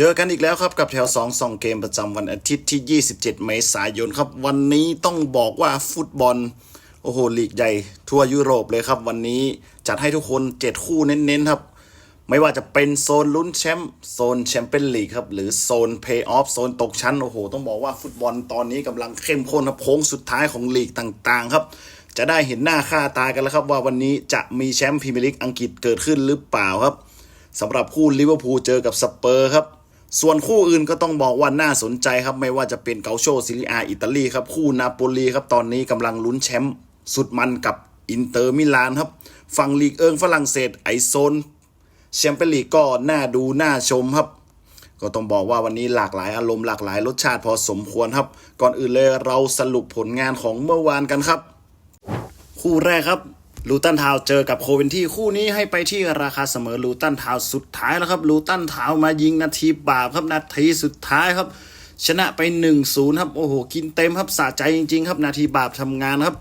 เจอกันอีกแล้วครับกับแถว2 2เกมประจำวันอาทิตย์ที่ 27 เมษายนครับ วันนี้ต้องบอกว่าฟุตบอล โอ้โหลีกใหญ่ทั่วยุโรปเลยครับ วันนี้จัดให้ทุกคน 7 คู่เน้นๆครับ ไม่ว่าจะเป็นโซนลุ้นแชมป์โซนแชมเปี้ยนลีกครับ หรือโซนเพย์ออฟโซนตกชั้น โอ้โห ต้องบอกว่าฟุตบอลตอนนี้กำลังเข้มข้นครับโค้งสุดท้ายของลีกต่างๆ ครับจะได้เห็นหน้าค่าตากันแล้วครับว่าวันนี้จะมีแชมป์พรีเมียร์ลีกอังกฤษเกิดขึ้นหรือเปล่าครับสำหรับคู่ลิเวอร์พูลเจอกับสเปอร์ครับ ส่วนคู่อื่นก็ต้องบอกว่าน่าสนใจครับ ไม่ว่าจะเป็นเกาโชซิลิอาอิตาลีครับ คู่นาโปลีครับ ตอนนี้กำลังลุ้นแชมป์สุดมันกับอินเตอร์มิลานครับ ฝั่งลีกเอิงฝรั่งเศสไอโซนแชมเปี้ยนลีกก็น่าดูน่าชมครับ ก็ต้องบอกว่าวันนี้หลากหลายอารมณ์หลากหลายรสชาติพอสมควรครับ ก่อนอื่นเลยเราสรุปผลงานของเมื่อวานกันครับ คู่แรกครับ ลูตันทาวเจอกับโคเวนที่คู่นี้ให้ไปที่ราคาเสมอลูตันทาวสุดท้ายแล้วครับลูตันทาวมายิงนาทีบาปครับนาทีสุดท้ายครับ ชนะไป 1-0ครับโอ้โหกินเต็มครับสะใจจริงๆครับนาทีบาปทำงานครับ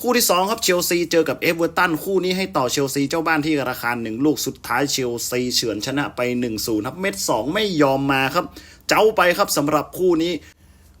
คู่ที่ 2 ครับเชลซีเจอกับเอเวอร์ตันคู่นี้ให้ต่อเชลซีเจ้าบ้านที่ราคา1ลูกสุดท้ายเชลซีเฉือนชนะไป1-0ครับเม็ด2ไม่ยอมมาครับ เจ้าไปครับสำหรับคู่นี้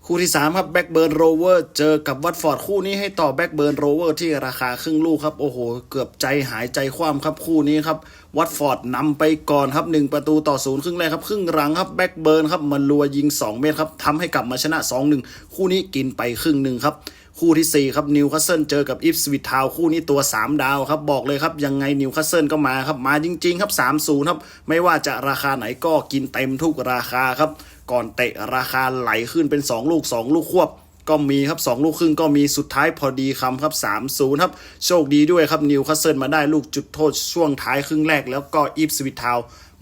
คู่ที่ 3 ครับแบ็กเบิร์นโรเวอร์เจอกับวัตฟอร์ดคู่นี้ให้ต่อแบ็กเบิร์นโรเวอร์ที่ราคาครึ่งลูกครับ โอ้โห เกือบใจหายใจคว่ำครับคู่นี้ครับวัตฟอร์ดนำไปก่อนครับ 1 ประตูต่อศูนย์ครึ่งแรกครับ ครึ่งหลังครับแบ็กเบิร์นครับมันรัวยิง 2 เมตรครับทำให้กลับมาชนะ 2-1 คู่นี้กินไปครึ่งหนึ่งครับคู่ที่ 4 ครับนิวคาสเซิลเจอกับอิฟสวิตทาวคู่นี้ตัว 3 ดาวครับ บอกเลยครับ ยังไงนิวคาสเซิลก็มาครับ มาจริง ๆ ครับ 3-0 ครับ ไม่ว่าจะราคาไหนก็กินเต็มทุกราคาครับ ก่อนเตะราคาไหลขึ้นเป็น 2 ลูก 2 ลูกควบก็มีครับ 2 ลูกครึ่งก็มีสุดท้ายพอดีคำครับ 3-0 ครับ โชคดีด้วยครับ นิวคาสเซิลมาได้ลูกจุดโทษช่วงท้ายครึ่งแรก แล้วก็อิฟสวิตทาว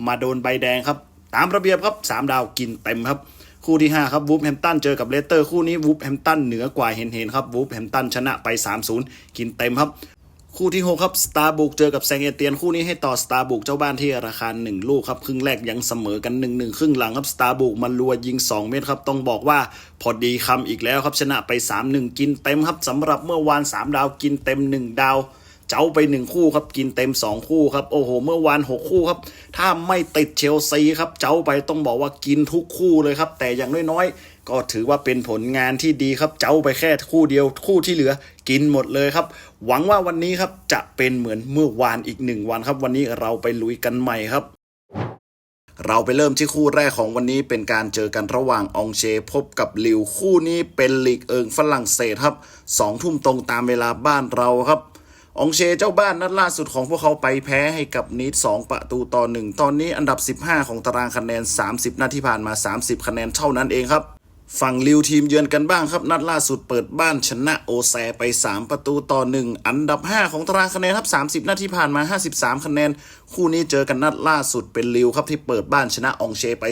มาโดนใบแดงครับ ตามระเบียบครับ 3 ดาวกินเต็มครับ คู่ที่ 5 ครับวูฟแฮมตันเจอกับเลสเตอร์คู่นี้วูฟแฮมตันเหนือกว่าเห็นเห็นๆครับวูฟแฮมตันชนะไป 3-0 กินเต็มครับ คู่ที่ 6 ครับสตาร์บุกเจอกับแซงเอเตียนคู่นี้ให้ต่อสตาร์บุกเจ้าบ้านที่ราคา 1 ลูกครับครึ่งแรกยังเสมอกัน 1-1 ครึ่งหลังครับสตาร์บุกมันรัวยิง 2 เม็ดครับต้องบอกว่าพอดีคำอีกแล้วครับชนะไป 3-1 กินเต็มครับสำหรับเมื่อวาน 3 ดาวกินเต็ม 1 ดาว เจ้าไปหนึ่งคู่ครับกินเต็ม2คู่ครับโอ้โห เมื่อวาน6คู่ครับถ้าไม่ติดเชลซีครับเจ้าไปต้องบอกว่ากินทุกคู่เลยครับ แต่อย่างน้อยๆ ก็ถือว่าเป็นผลงานที่ดีครับ เจ้าไปแค่คู่เดียวคู่ที่เหลือกินหมดเลยครับ หวังว่าวันนี้ครับจะเป็นเหมือนเมื่อวานอีกหนึ่งวันครับ วันนี้เราไปลุยกันใหม่ครับเราไปเริ่มที่คู่แรกของวันนี้เป็นการเจอกันระหว่างองเชพบกับลิวคู่นี้เป็นลีกเอิงฝรั่งเศสครับสองทุ่มตรงตามเวลาบ้านเราครับ องเชเจ้าบ้านนัดล่าสุดของพวกเขาไปแพ้ให้กับนิด2ประตูต่อหนึ่งตอนนี้อันดับ 15 ของตารางคะแนน 30 นัดที่ผ่านมา 30 คะแนนเท่านั้นเองครับ ฝั่งลิวทีมเยือนกันบ้างครับ นัดล่าสุดเปิดบ้านชนะโอแซไป 3 ประตูต่อ 1 อันดับ 5 ของตารางคะแนนครับ 30 นัดที่ผ่านมา 53 คะแนน คู่นี้เจอกันนัดล่าสุดเป็นลิวครับที่เปิดบ้านชนะองเชไป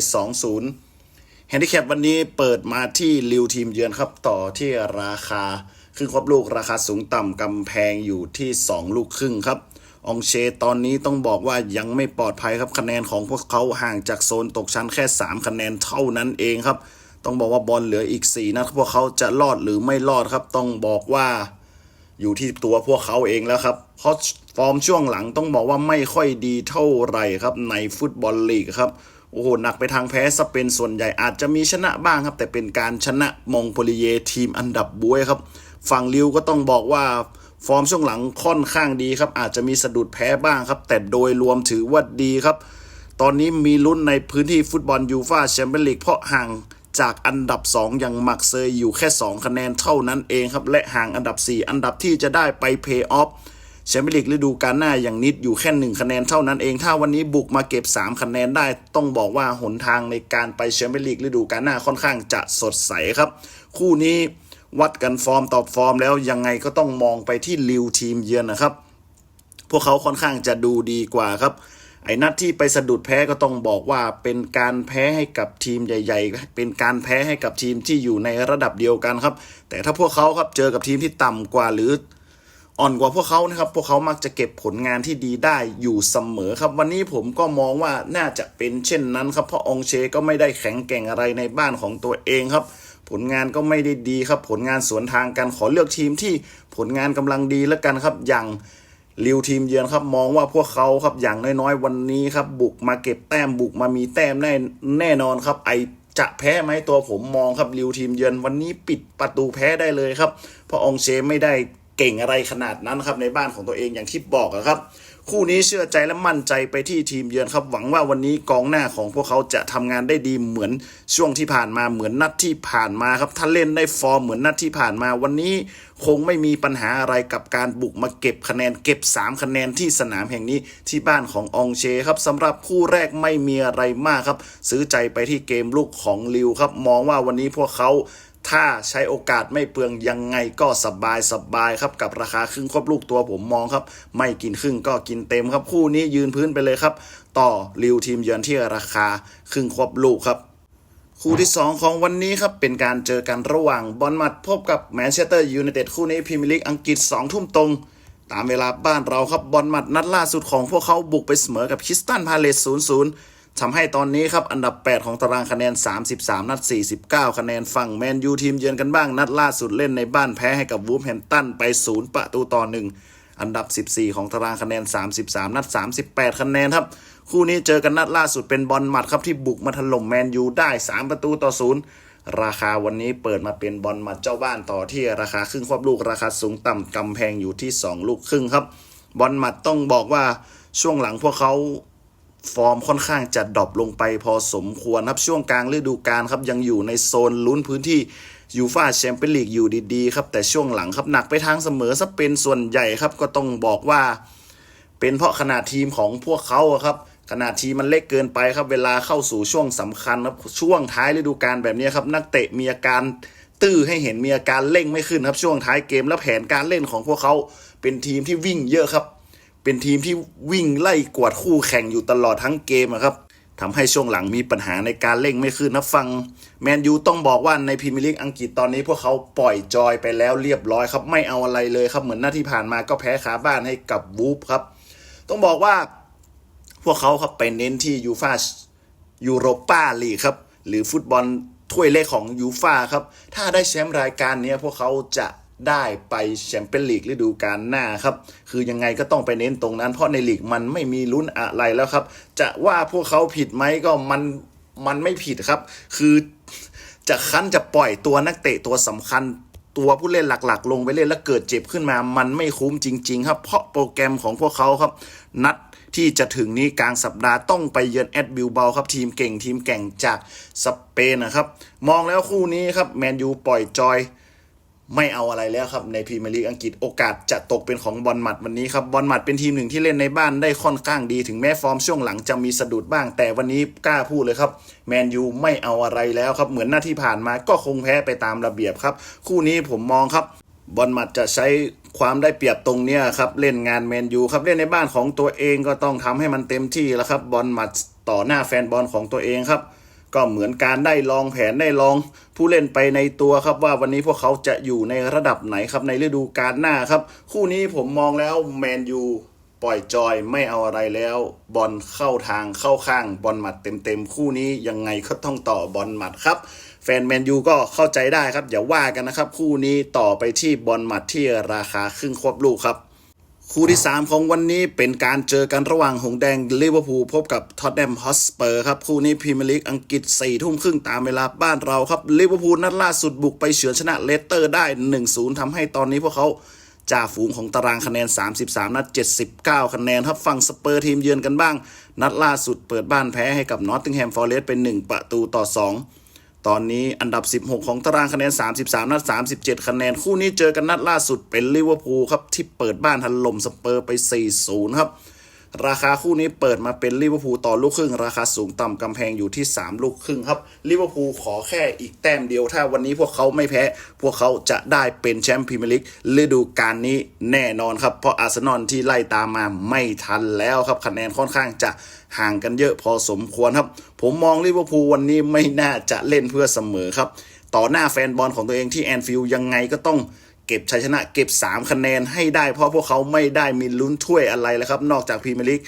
2-0แฮนดิแคปวันนี้เปิดมาที่ลิวทีมเยือนครับต่อที่ราคา ครึ่งควบลูกราคาสูงต่ำกำแพงอยู่ที่ 2 ลูกครึ่งครับ องเชตอนนี้ต้องบอกว่ายังไม่ปลอดภัยครับคะแนนของพวกเขาห่างจากโซนตกชั้นแค่ 3 คะแนนเท่านั้นเองครับ ต้องบอกว่าบอลเหลืออีก 4นัดพวกเขาจะรอดหรือไม่รอดครับ ต้องบอกว่าอยู่ที่ตัวพวกเขาเองแล้วครับ เพราะฟอร์มช่วงหลังต้องบอกว่าไม่ค่อยดีเท่าไหร่ครับในฟุตบอลลีกครับโอ้โหหนักไปทางแพ้ซะเปนส่วนใหญ่อาจจะมีชนะบ้างครับ แต่เป็นการชนะมองโปลิเยทีมอันดับบวยครับ ฝั่งลิวก็ต้องบอกว่าฟอร์มช่วงหลังค่อนข้างดีครับ อาจจะมีสะดุดแพ้บ้างครับ แต่โดยรวมถือว่าดีครับ ตอนนี้มีลุ้นในพื้นที่ฟุตบอลยูฟาแชมเปี้ยนลีกเพราะห่างจากอันดับ 2 อย่างมักเซยอยู่แค่ 2 คะแนนเท่านั้นเองครับ และห่างอันดับ 4 อันดับที่จะได้ไปเพย์ออฟแชมเปี้ยนลีกฤดูกาลหน้าอย่างนิดอยู่แค่ 1 คะแนนเท่านั้นเอง ถ้าวันนี้บุกมาเก็บ 3 คะแนนได้ ต้องบอกว่าหนทางในการไปแชมเปี้ยนลีกฤดูกาลหน้าค่อนข้างจะสดใสครับ คู่นี้ วัดกันฟอร์มต่อฟอร์มแล้วยังไงก็ต้องมองไปที่ลิวทีมเยือนนะครับ พวกเขาค่อนข้างจะดูดีกว่าครับ ไอ้นัดที่ไปสะดุดแพ้ก็ต้องบอกว่าเป็นการแพ้ให้กับทีมใหญ่ ๆ เป็นการแพ้ให้กับทีมที่อยู่ในระดับเดียวกันครับ แต่ถ้าพวกเขาครับเจอกับทีมที่ต่ำกว่าหรืออ่อนกว่าพวกเขานะครับ พวกเขามักจะเก็บผลงานที่ดีได้อยู่เสมอครับ วันนี้ผมก็มองว่าน่าจะเป็นเช่นนั้นครับ เพราะองเชก็ไม่ได้แข็งแกร่งอะไรในบ้านของตัวเองครับ ผลงานก็ไม่ได้ดีครับ ผลงานสวนทางกันขอเลือกทีมที่ผลงานกำลังดีแล้วกันครับ อย่างลิวทีมเยือนครับมองว่าพวกเขาครับอย่างน้อยๆ วันนี้ครับ บุกมาเก็บแต้มบุกมามีแต้มแน่แน่นอนครับ ไอจะแพ้ไหมตัวผมมองครับลิวทีมเยือนวันนี้ปิดประตูแพ้ได้เลยครับ เพราะองเชไม่ได้เก่งอะไรขนาดนั้นครับในบ้านของตัวเองอย่างที่บอกครับ คู่นี้เชื่อใจและมั่นใจไปที่ทีมเยือนครับ หวังว่าวันนี้กองหน้าของพวกเขาจะทำงานได้ดีเหมือนช่วงที่ผ่านมาเหมือนนัดที่ผ่านมาครับ ถ้าเล่นได้ฟอร์มเหมือนนัดที่ผ่านมาวันนี้คงไม่มีปัญหาอะไรกับการบุกมาเก็บคะแนนเก็บ 3 คะแนนที่สนามแห่งนี้ที่บ้านขององเชครับสำหรับคู่แรกไม่มีอะไรมากครับ ซื้อใจไปที่เกมลูกของลิวครับ มองว่าวันนี้พวกเขา ถ้าใช้โอกาสไม่เปลืองยังไงก็สบายสบายครับกับราคาครึ่งครบลูกตัวผมมองครับ ไม่กินครึ่งก็กินเต็มครับ คู่นี้ยืนพื้นไปเลยครับ ต่อลิวทีมเยือนที่ราคาครึ่งครบลูกครับ คู่ที่ 2 ของวันนี้ครับ เป็นการเจอกันระหว่างบอลมัดพบกับแมนเชสเตอร์ยูไนเต็ดคู่นี้พรีเมียร์ลีกอังกฤษ2ทุ่มตรงตามเวลาบ้านเราครับบอลมัดนัดล่าสุดของพวกเขาบุกไปเสมอกับคิสตันพาเลส0-0 ทำให้ตอนนี้ครับ อันดับ 8 ของตารางคะแนน 33 นัด 49 คะแนนฝั่งแมนยูทีมเยือนกันบ้าง นัดล่าสุดเล่นในบ้านแพ้ให้กับวูฟแฮมตันไป 0 ประตูต่อ 1 อันดับ 14 ของตารางคะแนน 33 นัด 38 คะแนนครับ คู่นี้เจอกันนัดล่าสุดเป็นบอลหมัดครับที่บุกมาถล่มแมนยูได้ 3 ประตูต่อ 0 ราคาวันนี้เปิดมาเป็นบอลหมัดเจ้าบ้านต่อที่ราคาครึ่งควบลูกราคาสูงต่ำกำแพงอยู่ที่ 2 ลูกครึ่งครับ บอลหมัดต้องบอกว่าช่วงหลังพวกเขา ฟอร์มค่อนข้างจะดรอปลงไปพอสมควรครับช่วงกลางฤดูกาลครับยังอยู่ในโซนลุ้นพื้นที่ยูฟาแชมเปี้ยนลีกอยู่ดีๆครับแต่ช่วงหลังครับหนักไปทางเสมอซะเป็นส่วนใหญ่ครับก็ต้องบอกว่า เป็นเพราะขนาดทีมของพวกเขาครับขนาดทีมมันเล็กเกินไปครับเวลาเข้าสู่ช่วงสำคัญครับช่วงท้ายฤดูกาลแบบนี้ครับนักเตะมีอาการตื้อให้เห็นมีอาการเร่งไม่ขึ้นครับช่วงท้ายเกมและแผนการเล่นของพวกเขาเป็นทีมที่วิ่งเยอะครับ เป็นทีมที่วิ่งไล่กวดคู่แข่งอยู่ตลอดทั้งเกมครับทำให้ช่วงหลังมีปัญหาในการเร่งไม่ขึ้นนะฟัง แมนยูต้องบอกว่าในพรีเมียร์ลีกอังกฤษตอนนี้พวกเขาปล่อยจอยไปแล้วเรียบร้อยครับ ไม่เอาอะไรเลยครับเหมือนหน้าที่ผ่านมาก็แพ้ขาบ้านให้กับวูฟครับ ต้องบอกว่าพวกเขาครับไปเน้นที่ยูฟายูโรปาลีกครับหรือฟุตบอลถ้วยเล็กของยูฟาครับ ถ้าได้แชมป์รายการนี้พวกเขาจะ ได้ไปแชมเปี้ยนลีกฤดูกาลหน้าครับ คือยังไงก็ต้องไปเน้นตรงนั้น เพราะในลีกมันไม่มีลุ้นอะไรแล้วครับ จะว่าพวกเขาผิดไหมก็มันมันไม่ผิดครับ คือจะคั้นจะปล่อยตัวนักเตะตัวสำคัญตัวผู้เล่นหลัก ๆ ลงไปเล่นแล้วเกิดเจ็บขึ้นมา มันไม่คุ้มจริง ๆ ครับ เพราะโปรแกรมของพวกเขาครับ นัดที่จะถึงนี้กลางสัปดาห์ต้องไปเยือนแอดบิลเบาครับทีมเก่งทีมแก่งจากสเปนนะครับ มองแล้วคู่นี้ครับแมนยูปล่อยจอย ไม่เอาอะไรแล้วครับในพรีเมียร์ลีกอังกฤษโอกาสจะตกเป็นของบอลหมัดวันนี้ครับบอลหมัดเป็นทีมหนึ่งที่เล่นในบ้านได้ค่อนข้างดีถึงแม้ฟอร์มช่วงหลังจะมีสะดุดบ้าง แต่วันนี้กล้าพูดเลยครับแมนยูไม่เอาอะไรแล้วครับเหมือนหน้าที่ผ่านมาก็คงแพ้ไปตามระเบียบครับ คู่นี้ผมมองครับบอลหมัดจะใช้ความได้เปรียบตรงเนี้ยครับเล่นงานแมนยูครับเล่นในบ้านของตัวเองก็ต้องทำให้มันเต็มที่แล้วครับบอลหมัดต่อหน้าแฟนบอลของตัวเองครับ ก็เหมือนการได้ลองแผนได้ลองผู้เล่นไปในตัวครับว่าวันนี้พวกเขาจะอยู่ในระดับไหนครับในฤดูกาลหน้าครับ คู่นี้ผมมองแล้วแมนยูปล่อยจอยไม่เอาอะไรแล้ว บอลเข้าทางเข้าข้าง บอลหมัดเต็มๆ คู่นี้ยังไงก็ต้องต่อบอลหมัดครับ แฟนแมนยูก็เข้าใจได้ครับ อย่าว่ากันนะครับ คู่นี้ต่อไปที่บอลหมัดที่ราคาครึ่งควบลูกครับ คู่ที่ 3 ของวันนี้เป็นการเจอกันระหว่างหงแดงลิเวอร์พูลพบกับท็อตแนมฮอสเปอร์ครับ คู่นี้พรีเมียร์ลีกอังกฤษ4ทุ่มครึ่งตามเวลาบ้านเราครับลิเวอร์พูลนัดล่าสุดบุกไปเฉือนชนะเลสเตอร์ได้ 1-0ทำให้ตอนนี้พวกเขาจ่าฝูงของตารางคะแนน 33 นัด 79 คะแนนครับฝั่งสเปอร์ทีมเยือนกันบ้าง นัดล่าสุดเปิดบ้านแพ้ให้กับนอตติงแฮมฟอร์เรสต์เป็น 1 ประตูต่อ 2 ตอนนี้อันดับ 16 ของตารางคะแนน 33 นัด 37 คะแนน คู่นี้เจอกันนัดล่าสุดเป็นลิเวอร์พูลครับ ที่เปิดบ้านทันล่มสเปอร์ไป 4-0 ครับ ราคาคู่นี้เปิดมาเป็นลิเวอร์พูลต่อลูกครึ่ง ราคาสูงต่ำกำแพงอยู่ที่ 3 ลูกครึ่งครับลิเวอร์พูลขอแค่อีกแต้มเดียว ถ้าวันนี้พวกเขาไม่แพ้ พวกเขาจะได้เป็นแชมป์พรีเมียร์ลีกฤดูกาลนี้แน่นอนครับ เพราะอาร์เซนอลที่ไล่ตามมาไม่ทันแล้วครับคะแนนค่อนข้างจะห่างกันเยอะพอสมควรครับ ผมมองลิเวอร์พูลวันนี้ไม่น่าจะเล่นเพื่อเสมอครับ ต่อหน้าแฟนบอลของตัวเองที่แอนฟิลด์ยังไงก็ต้อง เก็บชัยชนะเก็บ 3 คะแนนให้ได้ เพราะพวกเขาไม่ได้มีลุ้นถ้วยอะไรแล้วครับ นอกจากพรีเมียร์ลีก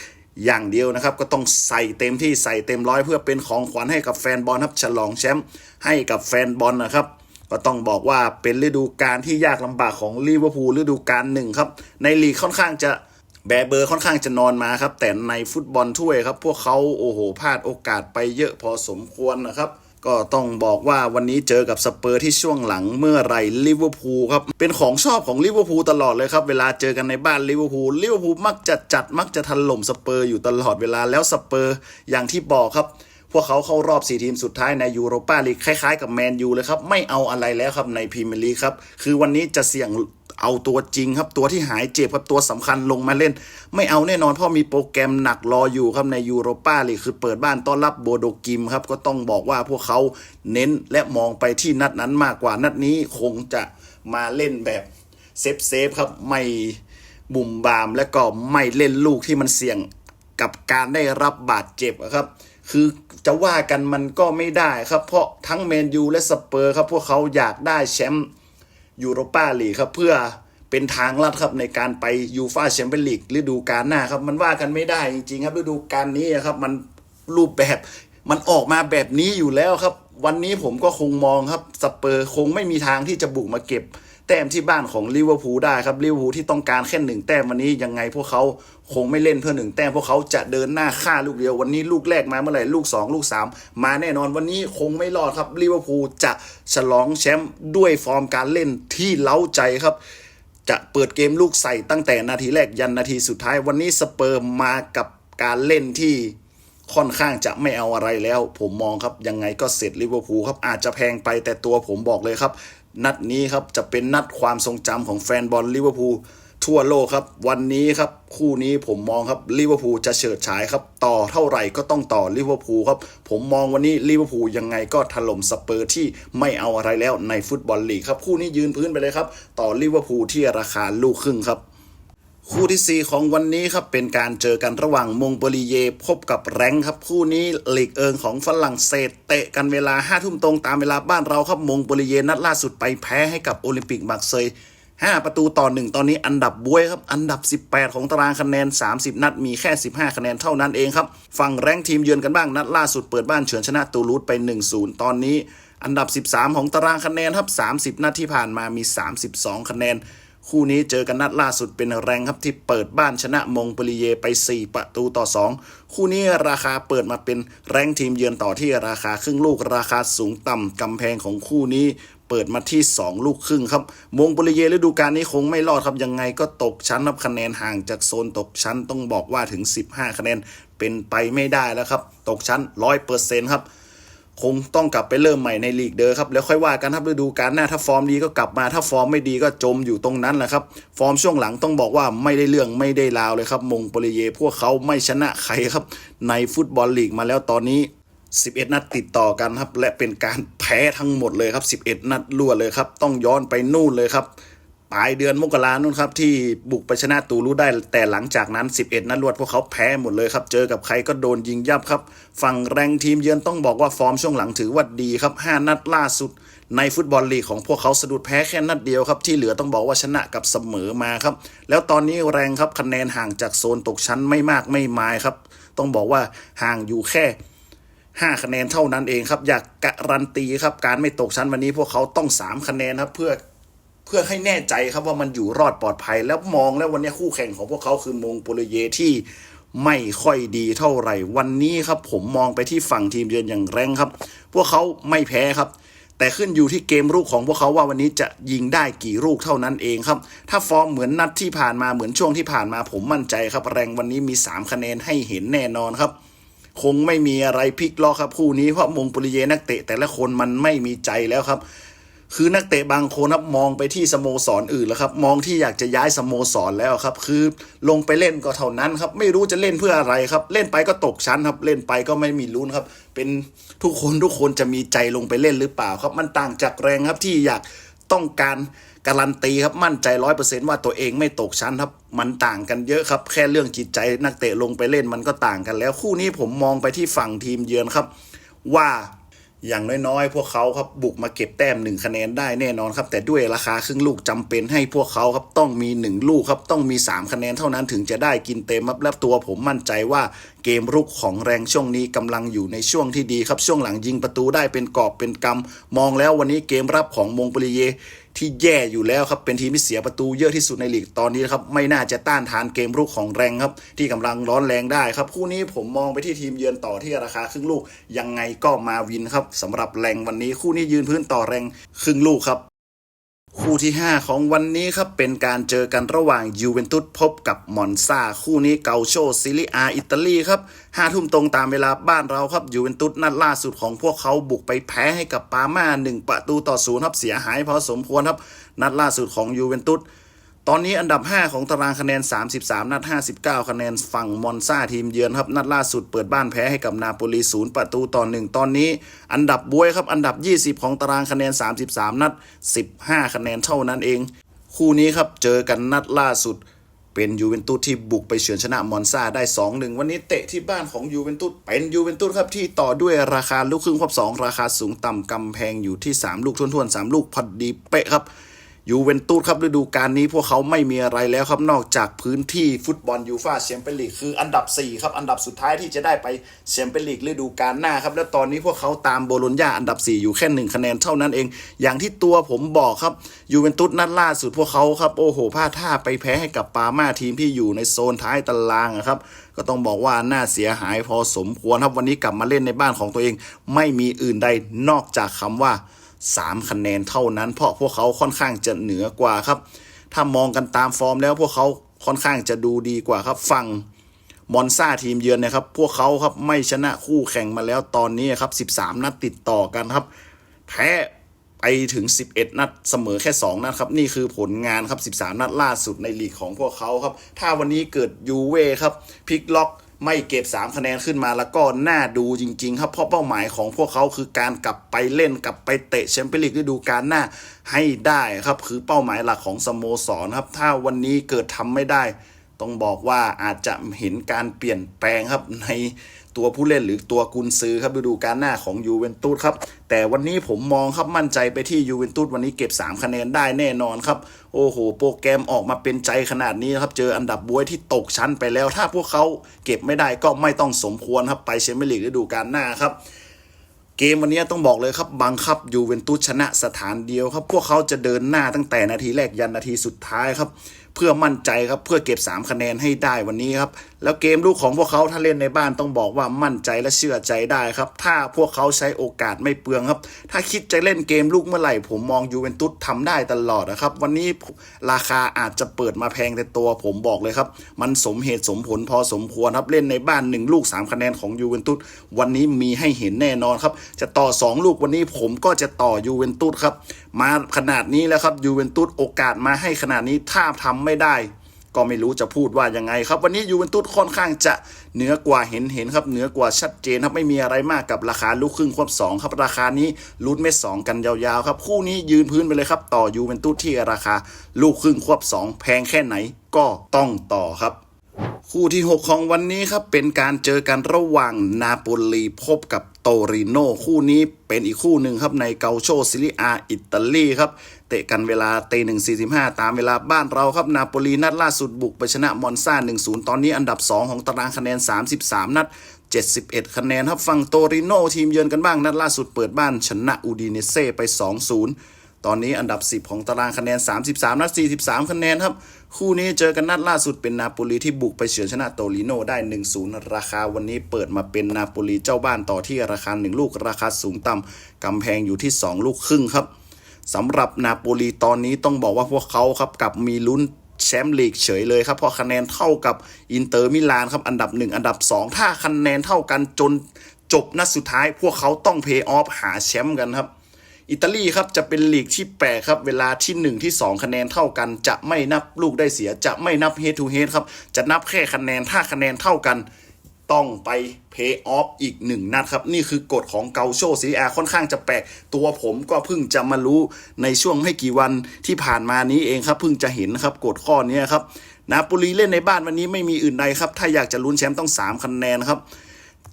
อย่างเดียวนะครับ ก็ต้องใส่เต็มที่ใส่เต็มร้อยเพื่อเป็นของขวัญให้กับแฟนบอลครับฉลองแชมป์ให้กับแฟนบอลนะครับก็ต้องบอกว่าเป็นฤดูกาลที่ยากลำบากของลิเวอร์พูลฤดูกาลหนึ่งครับ ในลีกค่อนข้างจะแบเบอร์ค่อนข้างจะนอนมาครับ แต่ในฟุตบอลถ้วยครับ พวกเขาโอ้โหพลาดโอกาสไปเยอะพอสมควรนะครับ ก็ต้องบอกว่าวันนี้เจอกับสเปอร์ที่ช่วงหลังเมื่อไรลิเวอร์พูลครับ เป็นของชอบของลิเวอร์พูลตลอดเลยครับ เวลาเจอกันในบ้านลิเวอร์พูลลิเวอร์พูลมักจะจัดมักจะถล่มสเปอร์อยู่ตลอดเวลาแล้วสเปอร์อย่างที่บอกครับ พวกเขาเข้ารอบ 4 ทีมสุดท้ายในยูโรปาลีกคล้ายๆ กับแมนยูเลยครับ ไม่เอาอะไรแล้วครับในพรีเมียร์ลีกครับคือวันนี้จะเสี่ยง เอาตัวจริงครับตัวที่หายเจ็บครับตัวสำคัญลงมาเล่น ไม่เอาแน่นอนเพราะมีโปรแกรมหนักรออยู่ครับในยูโรป้าลีกคือเปิดบ้านต้อนรับโบโดกิมครับก็ต้องบอกว่าพวกเขาเน้นและมองไปที่นัดนั้นมากกว่านัดนี้คงจะมาเล่นแบบเซฟเซฟครับไม่บุ่มบามและก็ไม่เล่นลูกที่มันเสี่ยงกับการได้รับบาดเจ็บครับ คือจะว่ากันมันก็ไม่ได้ครับ เพราะทั้งแมนยูและสเปอร์ครับ พวกเขาอยากได้แชมป์ ยูโรปาลีกครับเพื่อเป็นทางลัดครับในการไปยูฟาแชมเปี้ยนลีกฤดูกาลหน้าครับ มันว่ากันไม่ได้จริงๆครับฤดูกาลนี้ครับ มันรูปแบบมันออกมาแบบนี้อยู่แล้วครับ วันนี้ผมก็คงมองครับสเปอร์คงไม่มีทางที่จะบุกมาเก็บ แต้มที่บ้านของลิเวอร์พูลได้ครับลิเวอร์พูลที่ต้องการแค่หนึ่งแต้มวันนี้ยังไงพวกเขาคงไม่เล่นเพื่อหนึ่งแต้มพวกเขาจะเดินหน้าฆ่าลูกเดียว วันนี้ลูกแรกมาเมื่อไหร่ลูกสองลูกสามมาแน่นอนวันนี้คงไม่รอดครับลิเวอร์พูลจะฉลองแชมป์ด้วยฟอร์มการเล่นที่เล้าใจครับจะเปิดเกมลูกใส่ตั้งแต่นาทีแรกยันนาทีสุดท้าย วันนี้สเปอร์มากับการเล่นที่ค่อนข้างจะไม่เอาอะไรแล้ว ผมมองครับยังไงก็เสร็จลิเวอร์พูลครับอาจจะแพงไปแต่ตัวผมบอกเลยครับ นัดนี้ครับจะเป็นนัดความทรงจำของแฟนบอลลิเวอร์พูลทั่วโลกครับ วันนี้ครับคู่นี้ผมมองครับลิเวอร์พูลจะเฉิดฉายครับ ต่อเท่าไหร่ก็ต้องต่อลิเวอร์พูลครับ ผมมองวันนี้ลิเวอร์พูลยังไงก็ถล่มสเปอร์ที่ไม่เอาอะไรแล้วในฟุตบอลลีกครับ คู่นี้ยืนพื้นไปเลยครับ ต่อลิเวอร์พูลที่ราคาลูกครึ่งครับ คู่ที่ 4 ของวันนี้ครับเป็นการเจอกันระหว่างมงโปลีเยพบกับแรงครับคู่นี้หลีกเอิงของฝรั่งเศสเตะกันเวลา5ทุ่มตรงตามเวลาบ้านเราครับมงโปลีเยนัดล่าสุดไปแพ้ให้กับโอลิมปิกมาร์เซย์5 ประตูต่อ 1 ตอนนี้อันดับบวยครับ อันดับ 18 ของตารางคะแนน 30 นัดมีแค่ 15 คะแนนเท่านั้นเองครับ ฝั่งแรงทีมเยือนกันบ้างนัดล่าสุดเปิดบ้านเฉือนชนะตูลูสไป 1-0 ตอนนี้ อันดับ 13 ของตารางคะแนนครับ 30 นัดที่ผ่านมามี 32 คะแนน คู่นี้เจอกันนัดล่าสุดเป็นแรงครับที่เปิดบ้านชนะมงปรีเยไป 4 ประตูต่อ 2 คู่นี้ราคาเปิดมาเป็นแรงทีมเยือนต่อที่ราคาครึ่งลูกราคาสูงต่ำกำแพงของคู่นี้เปิดมาที่ 2 ลูกครึ่งครับ มงปรีเยฤดูกาลนี้คงไม่รอดครับ ยังไงก็ตกชั้นครับคะแนนห่างจากโซนตกชั้นต้องบอกว่าถึง 15 คะแนนเป็นไปไม่ได้แล้วครับ ตกชั้น 100%ครับ คงต้องกลับไปเริ่มใหม่ในลีกเดอร์ครับแล้วค่อยว่ากันครับฤดูกาลหน้าถ้าฟอร์มดีก็กลับมาถ้าฟอร์มไม่ดีก็จมอยู่ตรงนั้นแหละครับ ฟอร์มช่วงหลังต้องบอกว่าไม่ได้เรื่องไม่ได้ราวเลยครับ มงปริเย พวกเขาไม่ชนะใครครับ ในฟุตบอลลีกมาแล้วตอนนี้ 11 นัดติดต่อกันครับ และเป็นการแพ้ทั้งหมดเลยครับ 11 นัดรวดเลยครับ ต้องย้อนไปนู่นเลยครับ ปลายเดือนมกรานู่นครับที่บุกไปชนะตูรู้ได้ แต่หลังจากนั้น 11 นัดรวดพวกเขาแพ้หมดเลยครับ เจอกับใครก็โดนยิงยับครับ ฝั่งแรงทีมเยือนต้องบอกว่าฟอร์มช่วงหลังถือว่าดีครับ 5 นัดล่าสุด ในฟุตบอลลีกของพวกเขาสะดุดแพ้แค่นัดเดียวครับ ที่เหลือต้องบอกว่าชนะกับเสมอมาครับ แล้วตอนนี้แรงครับคะแนนห่างจากโซนตกชั้นไม่มากไม่มายครับ ต้องบอกว่าห่างอยู่แค่5 คะแนนเท่านั้นเองครับ อยากการันตีครับการไม่ตกชั้นวันนี้พวกเขาต้อง 3 คะแนนครับเพื่อ เพื่อให้แน่ใจครับว่ามันอยู่รอดปลอดภัย แล้วมองแล้ววันนี้คู่แข่งของพวกเขาคือมงโปลเยที่ไม่ค่อยดีเท่าไหร่ วันนี้ครับผมมองไปที่ฝั่งทีมเยือนอย่างแรงครับ พวกเขาไม่แพ้ครับแต่ขึ้นอยู่ที่เกมลูกของพวกเขาว่าวันนี้จะยิงได้กี่ลูกเท่านั้นเองครับ ถ้าฟอร์มเหมือนนัดที่ผ่านมาเหมือนช่วงที่ผ่านมาผมมั่นใจครับ แรงวันนี้มี 3 คะแนนให้เห็นแน่นอนครับ คงไม่มีอะไรพลิกล็อกครับคู่นี้เพราะมงปุริเยนักเตะแต่ละคนมันไม่มีใจแล้วครับ คือนักเตะบางคนครับมองไปที่สโมสรอื่นแล้วครับ มองที่อยากจะย้ายสโมสรแล้วครับ คือลงไปเล่นก็เท่านั้นครับ ไม่รู้จะเล่นเพื่ออะไรครับ เล่นไปก็ตกชั้นครับ เล่นไปก็ไม่มีลุ้นครับ เป็นทุกคนทุกคนจะมีใจลงไปเล่นหรือเปล่าครับ มันต่างจากแรงครับที่อยากต้องการการันตีครับมั่นใจร้อยเปอร์เซนต์ว่าตัวเองไม่ตกชั้นครับ มันต่างกันเยอะครับ แค่เรื่องจิตใจนักเตะลงไปเล่นมันก็ต่างกันแล้วคู่นี้ผมมองไปที่ฝั่งทีมเยือนครับ ว่า อย่างน้อยๆ พวกเขาครับบุกมาเก็บแต้มหนึ่งคะแนนได้แน่นอนครับ แต่ด้วยราคาครึ่งลูกจำเป็นให้พวกเขาครับต้องมีหนึ่งลูกครับต้องมี 3 คะแนนเท่านั้นถึงจะได้กินเต็มครับและตัวผมมั่นใจว่าเกมรุกของแรงช่วงนี้กำลังอยู่ในช่วงที่ดีครับช่วงหลังยิงประตูได้เป็นกอบเป็นกำมองแล้ววันนี้เกมรับของมงปรีเยที่แย่อยู่แล้วครับเป็นทีมที่เสียประตูเยอะที่สุดในลีกตอนนี้ครับไม่น่าจะต้านทานเกมรุกของแรงครับ ที่กำลังร้อนแรงได้ครับคู่นี้ผมมองไปที่ทีมเยือนต่อที่ราคาครึ่งลูกยังไงก็มาวินครับสำหรับแรงวันนี้คู่นี้ยืนพื้นต่อแรงครึ่งลูกครับ คู่ที่ 5 ของวันนี้ครับเป็นการเจอกันระหว่างยูเวนตุสพบกับมอนซาคู่นี้เกาโชซิลิอาอิตาลีครับห้าทุ่มตรงตามเวลาบ้านเราครับยูเวนตุสนัดล่าสุดของพวกเขาบุกไปแพ้ให้กับปาม่า1ประตูต่อศูนย์ครับเสียหายพอสมควรครับ นัดล่าสุดของยูเวนตุส ตอนนี้อันดับ 5 ของตารางคะแนน 33 นัด 59 คะแนนฝั่งมอนซาทีมเยือนครับนัดล่าสุดเปิดบ้านแพ้ให้กับนาโปลี0ประตูต่อ 1 ตอนนี้ อันดับบวยครับอันดับ 20 ของตารางคะแนน 33 นัด 15 คะแนนเท่านั้นเอง คู่นี้ครับเจอกันนัดล่าสุดเป็นยูเวนตุสที่บุกไปเฉือนชนะมอนซาได้ 2-1 วันนี้เตะที่บ้านของยูเวนตุสเป็นยูเวนตุสครับที่ต่อด้วยราคาลูกครึ่งควบ2 ราคาสูงต่ำกำแพงอยู่ที่ 3 ลูกทวนๆ3ลูกพอดีเป๊ะครับ ยูเวนตุสครับฤดูกาลนี้พวกเขาไม่มีอะไรแล้วครับนอกจากพื้นที่ฟุตบอลยูฟาแชมเปี้ยนลีกคืออันดับ 4 ครับ อันดับสุดท้ายที่จะได้ไปแชมเปี้ยนลีกฤดูกาลหน้าครับ แล้วตอนนี้พวกเขาตามโบโลญญาอันดับ 4 อยู่แค่ 1 คะแนนเท่านั้นเอง อย่างที่ตัวผมบอกครับยูเวนตุสนัดล่าสุดพวกเขาครับโอ้โหพลาดท่าไปแพ้ให้กับปาร์มาทีมที่อยู่ในโซนท้ายตารางอะครับก็ต้องบอกว่าน่าเสียหายพอสมควรครับวันนี้กลับมาเล่นในบ้านของตัวเอง ไม่มีอื่นใดนอกจากคำว่า 3 คะแนนเท่านั้น เพราะพวกเขาค่อนข้างจะเหนือกว่าครับ ถ้ามองกันตามฟอร์มแล้วพวกเขาค่อนข้างจะดูดีกว่าครับฝั่งมอนซาทีมเยือนนะครับ พวกเขาครับไม่ชนะคู่แข่งมาแล้วตอนนี้ครับ 13 นัดติดต่อกันครับ แพ้ไปถึง 11 นัดเสมอแค่ 2 นัดครับ นี่คือผลงานครับ 13 นัดล่าสุดในลีกของพวกเขาครับ ถ้าวันนี้เกิดยูเว่ครับพลิกล็อก ไม่เก็บ 3 คะแนนขึ้นมาแล้วก็น่าดูจริง ๆ ครับ เพราะเป้าหมายของพวกเขาคือการกลับไปเล่นกลับไปเตะแชมเปี้ยนลีกฤดูกาลหน้าให้ได้ครับ คือเป้าหมายหลักของสโมสรครับ ถ้าวันนี้เกิดทำไม่ได้ ต้องบอกว่าอาจจะเห็นการเปลี่ยนแปลงครับใน ตัวผู้เล่นหรือตัวกุนซือครับฤดูกาลหน้าของยูเวนตุสครับแต่วันนี้ผมมองครับมั่นใจไปที่ยูเวนตุสวันนี้เก็บ 3 คะแนนได้แน่นอนครับโอ้โห โปรแกรมออกมาเป็นใจขนาดนี้ครับ เจออันดับบวยที่ตกชั้นไปแล้ว ถ้าพวกเขาเก็บไม่ได้ก็ไม่ต้องสมควรครับไปแชมเปี้ยนลีกฤดูกาลหน้าครับเกมวันนี้ต้องบอกเลยครับบังคับยูเวนตุสชนะสถานเดียวครับ พวกเขาจะเดินหน้าตั้งแต่นาทีแรกยันนาทีสุดท้ายครับ เพื่อมั่นใจครับเพื่อเก็บ 3 คะแนนให้ได้วันนี้ครับแล้วเกมลูกของพวกเขาถ้าเล่นในบ้านต้องบอกว่ามั่นใจและเชื่อใจได้ครับ ถ้าพวกเขาใช้โอกาสไม่เปลืองครับ ถ้าคิดจะเล่นเกมลูกเมื่อไหร่ ผมมองยูเวนตุสทำได้ตลอดนะครับ วันนี้ราคาอาจจะเปิดมาแพงแต่ตัวผมบอกเลยครับ มันสมเหตุสมผลพอสมควรครับ เล่นในบ้าน 1 ลูก 3 คะแนนของยูเวนตุสวันนี้มีให้เห็นแน่นอนครับ จะต่อ 2 ลูกวันนี้ผมก็จะต่อยูเวนตุสครับมาขนาดนี้แล้วครับยูเวนตุสโอกาสมาให้ขนาดนี้ถ้าทำไม่ได้ ก็ไม่รู้จะพูดว่ายังไงครับ วันนี้ยูเวนตุสค่อนข้างจะเหนือกว่าเห็นเห็นครับเหนือกว่าชัดเจนครับไม่มีอะไรมากกับราคาลูกครึ่งควบสองครับราคานี้ลุ้นเม็ดสองกันยาวๆครับคู่นี้ยืนพื้นไปเลยครับ ต่อยูเวนตุสที่ราคาลูกครึ่งควบสองแพงแค่ไหนก็ต้องต่อครับ คู่ที่ 6 ของวันนี้ครับ เป็นการเจอกันระหว่างนาโปลีพบกับโตริโนคู่นี้เป็นอีกคู่หนึ่งครับในเกาโชซิลิอาอิตาลีครับ เตะกันเวลาเตะหนึ่งสี่สิบห้าตามเวลาบ้านเราครับ นาโปลีนัดล่าสุดบุกไปชนะมอนซา1-0ตอนนี้อันดับ 2 ของตารางคะแนน 33 นัด 71 คะแนนครับฝั่งโตริโนทีมเยือนกันบ้างนัดล่าสุดเปิดบ้านชนะอูดิเนเซ่ไป 2-0 ตอนนี้อันดับ 10 ของตารางคะแนน 33 นัด 43 คะแนนครับ คู่นี้เจอกันนัดล่าสุดเป็นนาโปลีที่บุกไปเฉือนชนะโตริโนได้ 1-0 ราคาวันนี้เปิดมาเป็นนาโปลีเจ้าบ้านต่อที่ราคา 1 ลูกราคาสูงต่ำกำแพงอยู่ที่ 2 ลูกครึ่งครับสำหรับนาโปลีตอนนี้ต้องบอกว่าพวกเขาครับกับมีลุ้นแชมป์ลีกเฉยเลยครับ เพราะคะแนนเท่ากับอินเตอร์มิลานครับอันดับ 1 อันดับ 2 ถ้าคะแนนเท่ากันจนจบนัดสุดท้าย พวกเขาต้องเพย์ออฟหาแชมป์กันครับ อิตาลีครับจะเป็นลีกที่แปลกครับเวลาที่ 1 ที่ 2 คะแนนเท่ากัน จะไม่นับลูกได้เสีย จะไม่นับ head to head ครับจะนับแค่คะแนนถ้าคะแนนเท่ากันต้องไปเพย์ออฟอีกหนึ่งนัดครับ นี่คือกฎของเกาโชซีอาค่อนข้างจะแปลกตัวผมก็เพิ่งจะมารู้ในช่วงไม่กี่วันที่ผ่านมานี้เองครับ เพิ่งจะเห็นครับกฎข้อนี้ครับนาโปลีเล่นในบ้านวันนี้ไม่มีอื่นใดครับ ถ้าอยากจะลุ้นแชมป์ต้อง 3 คะแนนครับ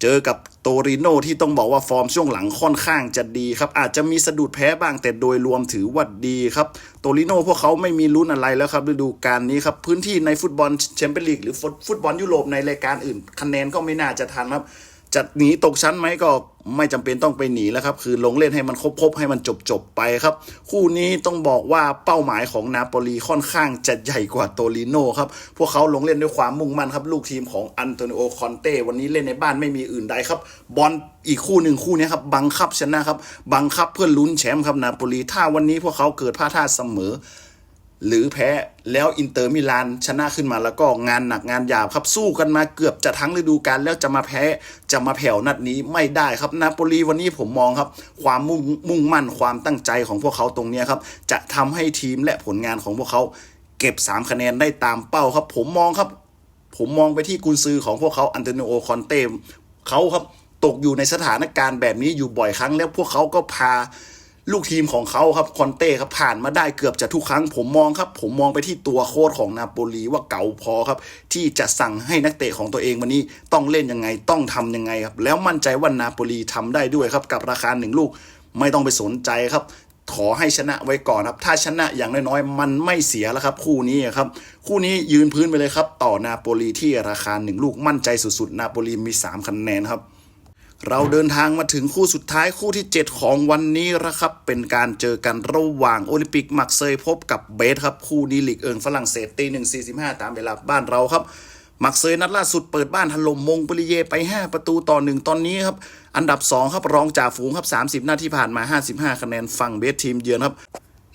เจอกับโตริโนที่ต้องบอกว่าฟอร์มช่วงหลังค่อนข้างจะดีครับ อาจจะมีสะดุดแพ้บ้างแต่โดยรวมถือว่าดีครับ โตริโนพวกเขาไม่มีลุ้นอะไรแล้วครับฤดูกาลนี้ครับ พื้นที่ในฟุตบอลแชมเปี้ยนลีกหรือฟุตบอลยุโรปในรายการอื่น คะแนนก็ไม่น่าจะทันครับ จะหนีตกชั้นไหมก็ไม่จำเป็นต้องไปหนีแล้วครับ คือลงเล่นให้มันครบๆให้มันจบๆไปครับ คู่นี้ต้องบอกว่าเป้าหมายของนาโปลีค่อนข้างจะใหญ่กว่าโตลิโน่ครับ พวกเขาลงเล่นด้วยความมุ่งมั่นครับ ลูกทีมของอันโตนิโอคอนเต้วันนี้เล่นในบ้านไม่มีอื่นใดครับ บอลอีกคู่หนึ่งคู่นี้ครับ บังคับชนะครับ บังคับเพื่อลุ้นแชมป์ครับนาโปลีถ้าวันนี้พวกเขาเกิดพลาดท่าเสมอ หรือแพ้แล้วอินเตอร์มิลานชนะขึ้นมาแล้วก็งานหนักงานหยาบครับสู้กันมาเกือบจะทั้งฤดูกาลแล้วจะมาแพ้จะมาแผ่วนัดนี้ไม่ได้ครับนาโปลีวันนี้ผมมองครับ ความมุ่งมุ่งมั่นความตั้งใจของพวกเขาตรงนี้ครับ จะทำให้ทีมและผลงานของพวกเขา เก็บ 3 คะแนนได้ตามเป้าครับ ผมมองครับ ผมมองไปที่กุนซือของพวกเขาอันเตโนโอคอนเต้เขาครับตกอยู่ในสถานการณ์แบบนี้อยู่บ่อยครั้งแล้วพวกเขาก็พา ลูกทีมของเขาครับคอนเต้ครับผ่านมาได้เกือบจะทุกครั้ง ผมมองครับ ผมมองไปที่ตัวโค้ชของนาโปลีว่าเก่าพอครับ ที่จะสั่งให้นักเตะของตัวเองวันนี้ต้องเล่นยังไงต้องทำยังไงครับ แล้วมั่นใจว่านาโปลีทำได้ด้วยครับ กับราคาหนึ่งลูกไม่ต้องไปสนใจครับขอให้ชนะไว้ก่อนครับ ถ้าชนะอย่างน้อยๆ มันไม่เสียแล้วครับ คู่นี้ครับ คู่นี้ยืนพื้นไปเลยครับ ต่อนาโปลีที่ราคาหนึ่งลูกมั่นใจสุดๆ นาโปลีมี 3 คะแนนครับ เราเดินทางมาถึงคู่สุดท้ายคู่ที่ 7 ของวันนี้แล้วครับ เป็นการเจอกันระหว่างโอลิมปิกมักเซยพบกับเบสครับ คู่นี้ลีกเอิงฝรั่งเศสตีหนึ่งสี่สิบห้าตามเวลาบ้านเราครับ มักเซยนัดล่าสุดเปิดบ้านถล่มมงปริเยไป 5 ประตูต่อหนึ่งตอนนี้ครับ อันดับ 2 ครับรองจ่าฝูงครับ 30 หน้าที่ผ่านมา 55 คะแนนฝั่งเบสทีมเยือนครับ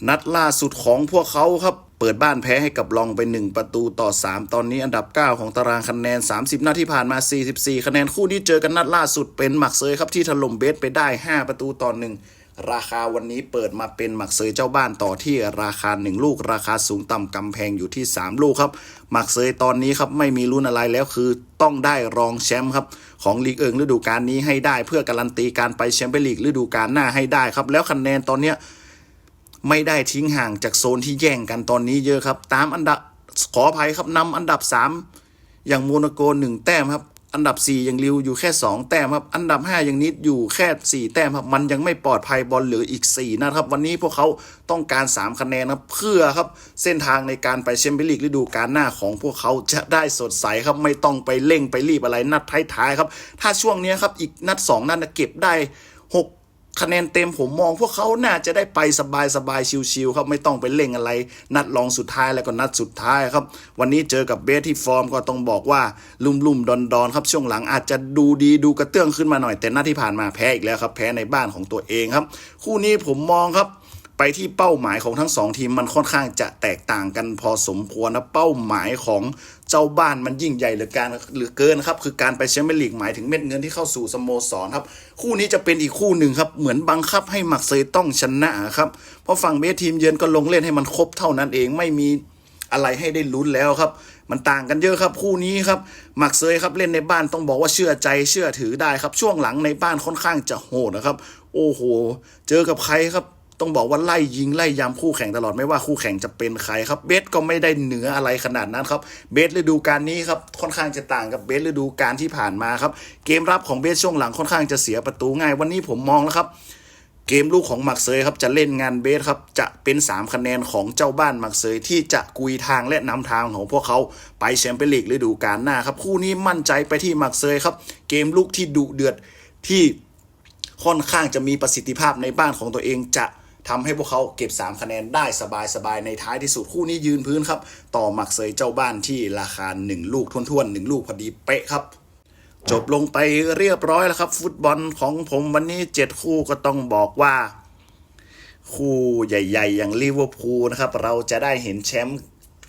นัดล่าสุดของพวกเขาครับ เปิดบ้านแพ้ให้กับลองไป 1 ประตูต่อ 3 ตอนนี้อันดับ 9 ของตารางคะแนน 30นาที่ผ่านมา 44 คะแนนคู่ที่เจอกันนัดล่าสุดเป็นหมักเซยครับที่ถล่มเบสไปได้ 5 ประตูต่อ 1 ราคาวันนี้เปิดมาเป็นหมักเซยเจ้าบ้านต่อที่ราคา 1 ลูก ราคาสูงต่ำกำแพงอยู่ที่ 3 ลูกครับหมักเซยตอนนี้ครับไม่มีลุ้นอะไรแล้วคือต้องได้รองแชมป์ครับของลีกเอิงฤดูกาลนี้ให้ได้เพื่อการันตีการไปแชมเปี้ยนลีกฤดูกาลหน้าให้ได้ครับแล้วคะแนนตอนเนี้ย ไม่ได้ทิ้งห่างจากโซนที่แย่งกันตอนนี้เยอะครับ ตามอันดับขออภัยครับนำอันดับ 3 อย่างโมนาโกหนึ่งแต้มครับ อันดับ 4 อย่างริวอยู่แค่ 2 แต้มครับ อันดับ 5 อย่างนิดอยู่แค่ 4 แต้มครับ มันยังไม่ปลอดภัยบอลเหลืออีก 4 นะครับ วันนี้พวกเขาต้องการ 3 คะแนนครับเพื่อครับเส้นทางในการไปแชมเปี้ยนลีกฤดูกาลหน้าของพวกเขาจะได้สดใสครับไม่ต้องไปเร่งไปรีบอะไรนัดท้ายๆครับถ้าช่วงนี้ครับอีกนัด 2 นัดเก็บได้ คะแนนเต็มผมมองพวกเขาน่าจะได้ไปสบายสบายๆชิวๆครับไม่ต้องไปเล่งอะไร นัดรองสุดท้ายแล้วก็นัดสุดท้ายครับ วันนี้เจอกับเบสที่ฟอร์มก็ต้องบอกว่าลุ่มลุ่มๆดอนดอนๆครับช่วงหลังอาจจะดูดีดูกระเตื้องขึ้นมาหน่อยแต่นัดที่ผ่านมาแพ้อีกแล้วครับ แพ้ในบ้านของตัวเองครับ คู่นี้ผมมองครับ ไปที่เป้าหมายของทั้งสองทีมมันค่อนข้างจะแตกต่างกันพอสมควรนะเป้าหมายของเจ้าบ้านมันยิ่งใหญ่เหลือการเหลือเกินครับคือการไปแชมเปี้ยนลีกหมายถึงเม็ดเงินที่เข้าสู่สโมสรครับ คู่นี้จะเป็นอีกคู่หนึ่งครับ เหมือนบังคับให้หมักเซยต้องชนะครับ เพราะฝั่งเบสทีมเยือนก็ลงเล่นให้มันครบเท่านั้นเองไม่มีอะไรให้ได้ลุ้นแล้วครับ มันต่างกันเยอะครับคู่นี้ครับหมักเซยครับเล่นในบ้านต้องบอกว่าเชื่อใจเชื่อถือได้ครับ ช่วงหลังในบ้านค่อนข้างจะโหดนะครับ โอ้โห เจอกับใครครับ ต้องบอกว่าไล่ยิงไล่ยำคู่แข่งตลอดไม่ว่าคู่แข่งจะเป็นใครครับ เบสก็ไม่ได้เหนืออะไรขนาดนั้นครับ เบสฤดูกาลนี้ครับค่อนข้างจะต่างกับเบสฤดูกาลที่ผ่านมาครับ เกมรับของเบสช่วงหลังค่อนข้างจะเสียประตูง่าย วันนี้ผมมองแล้วครับเกมลูกของหมักเซยครับจะเล่นงานเบสครับจะเป็น 3 คะแนนของเจ้าบ้านหมักเซยที่จะกุยทางและนำทางของพวกเขาไปแชมเปี้ยนลีกฤดูกาลหน้าครับคู่นี้มั่นใจไปที่หมักเซยครับ เกมลูกที่ดุเดือดที่ค่อนข้างจะมีประสิทธิภาพในบ้านของตัวเองจะ ทำให้พวกเขาเก็บ 3 คะแนนได้สบายๆในท้ายที่สุดคู่นี้ยืนพื้นครับ ต่อหมักเซยเจ้าบ้านที่ราคา 1 ลูกท้วนๆ1ลูกพอดีเป๊ะครับจบลงไปเรียบร้อยแล้วครับ ฟุตบอลของผมวันนี้7คู่ก็ต้องบอกว่า คู่ใหญ่ ๆ อย่างลิเวอร์พูลนะครับ เราจะได้เห็นแชมป์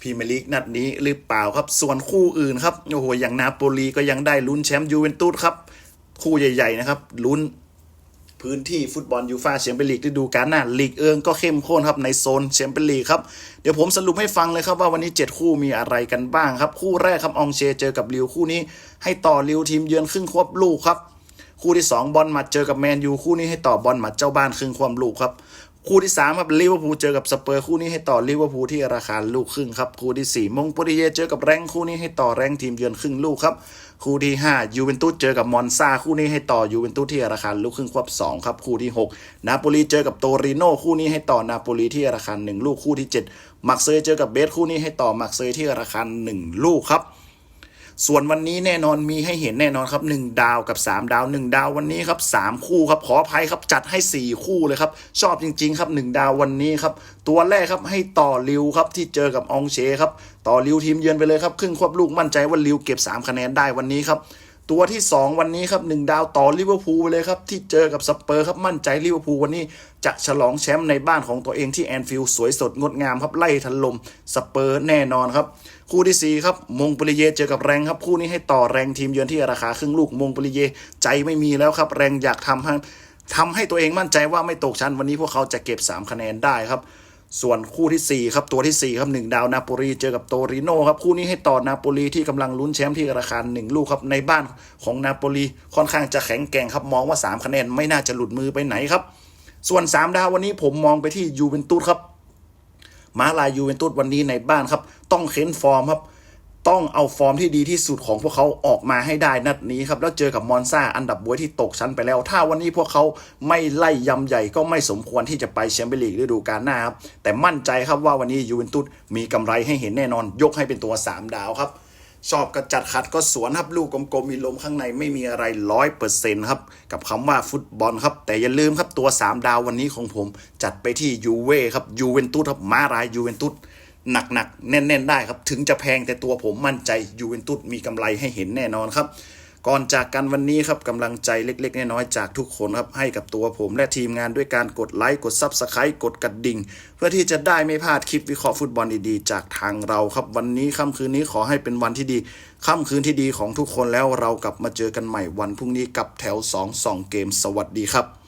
พรีเมียร์ลีกนัดนี้หรือเปล่าครับ ส่วนคู่อื่นครับโอ้โหอย่างนาโปลีก็ยังได้ลุ้นแชมป์ยูเวนตุสครับ คู่ใหญ่ ๆ นะครับลุ้น พื้นที่ฟุตบอลยูฟาแชมเปี้ยนลีกฤดูกาลหน้าลีกเอิงก็เข้มข้นครับในโซนแชมเปี้ยนลีกครับเดี๋ยวผมสรุปให้ฟังเลยครับว่าวันนี้ 7 คู่มีอะไรกันบ้างครับ คู่แรกครับอองเชเจอกับลิวคู่นี้ ให้ต่อลิวทีมเยือนครึ่งควบลูกครับคู่ที่ 2 บอลมัดเจอกับแมนยูคู่นี้ให้ต่อบอลมัดเจ้าบ้านครึ่งความลูกครับ คู่ที่3ครับลิเวอร์พูลเจอกับสเปอร์คู่นี้ให้ต่อลิเวอร์พูลที่ราคาลูกครึ่งครับคู่ที่ 4 มงโปริเยเจอกับแรงคู่นี้ให้ต่อแรงทีมเยือนครึ่งลูกครับคู่ที่5ยูเวนตุสเจอกับมอนซาคู่นี้ให้ต่อยูเวนตุสที่ราคาลูกครึ่งควบ2ครับคู่ที่ 6 นาโปลีเจอกับโตริโนคู่นี้ให้ต่อนาโปลีที่ราคา1ลูกคู่ที่7มักเซยเจอกับเบสคู่นี้ให้ต่อมักเซยที่ราคา1ลูกครับ ส่วนวันนี้แน่นอนมีให้เห็นแน่นอนครับ 1 ดาวกับ 3 ดาว 1 ดาววันนี้ครับ3คู่ครับขออภัยครับจัดให้ 4 คู่เลยครับ ชอบจริง ๆ ครับ 1 ดาววันนี้ครับ ตัวแรกครับให้ต่อริวครับที่เจอกับองเชครับ ต่อริวทีมเยือนไปเลยครับครึ่งควบลูกมั่นใจว่าริวเก็บ 3 คะแนนได้วันนี้ครับ ตัวที่ 2 วันนี้ครับ1ดาวต่อลิเวอร์พูลเลยครับ ที่เจอกับสเปอร์ครับมั่นใจลิเวอร์พูลวันนี้จะฉลองแชมป์ในบ้านของตัวเองที่แอนฟิลด์สวยสดงดงามครับไล่ทันลมสเปอร์แน่นอนครับ คู่ที่ 4 ครับมงปริเยเจอกับแรงครับ คู่นี้ให้ต่อแรงทีมเยือนที่ราคาครึ่งลูกมงปริเยใจไม่มีแล้วครับ แรงอยากทำให้ทำให้ตัวเองมั่นใจว่าไม่ตกชั้นวันนี้พวกเขาจะเก็บ 3 คะแนนได้ครับ ส่วนคู่ทีสี่ 4 ครับ ตัวทีสี่ 4 ครับ 1 ดาวนาโปลีเจอกับโตริโนครับ คู่นี้ให้ต่อนาโปลีที่กำลังลุ้นแชมป์ที่ราคา1 ลูกครับ ในบ้านของนาโปลีค่อนข้างจะแข็งแกร่งครับมองว่า 3 คะแนนไม่น่าจะหลุดมือไปไหนครับ ส่วน 3 ดาววันนี้ผมมองไปที่ยูเวนตุสครับ มาลายยูเวนตุสวันนี้ในบ้านครับ ต้องเข้นฟอร์มครับ ต้องเอาฟอร์มที่ดีที่สุดของพวกเขาออกมาให้ได้นัดนี้ครับ แล้วเจอกับมอนซาอันดับบวยที่ตกชั้นไปแล้ว ถ้าวันนี้พวกเขาไม่ไล่ยำใหญ่ก็ไม่สมควรที่จะไปแชมเปี้ยนลีกฤดูกาลหน้าครับ แต่มั่นใจครับว่าวันนี้ยูเวนตุสมีกำไรให้เห็นแน่นอน ยกให้เป็นตัว 3 ดาวครับ ชอบก็จัดขัดก็สวนครับลูกกลมๆมีลมข้างในไม่มีอะไรร้อยเปอร์เซ็นต์ครับกับคำว่าฟุตบอลครับ แต่อย่าลืมครับตัว 3 ดาววันนี้ของผม จัดไปที่ยูเว่ครับยูเวนตุสครับมารายยูเวนตุส หนักๆแน่น ๆ ได้ครับ ถึงจะแพงแต่ตัวผมมั่นใจยูเวนตุสมีกำไรให้เห็นแน่นอนครับ ก่อนจากกันวันนี้ครับกำลังใจเล็ก ๆ น้อยๆจากทุกคนครับ ให้กับตัวผมและทีมงานด้วยการกดไลค์กดซับสไครต์กดกระดิ่ง เพื่อที่จะได้ไม่พลาดคลิปวิเคราะห์ฟุตบอลดีๆ จากทางเราครับ วันนี้ค่ำคืนนี้ขอให้เป็นวันที่ดีค่ำคืนที่ดีของทุกคนแล้วเรากลับมาเจอกันใหม่วันพรุ่งนี้กับแถว 2 2 เกม สวัสดีครับ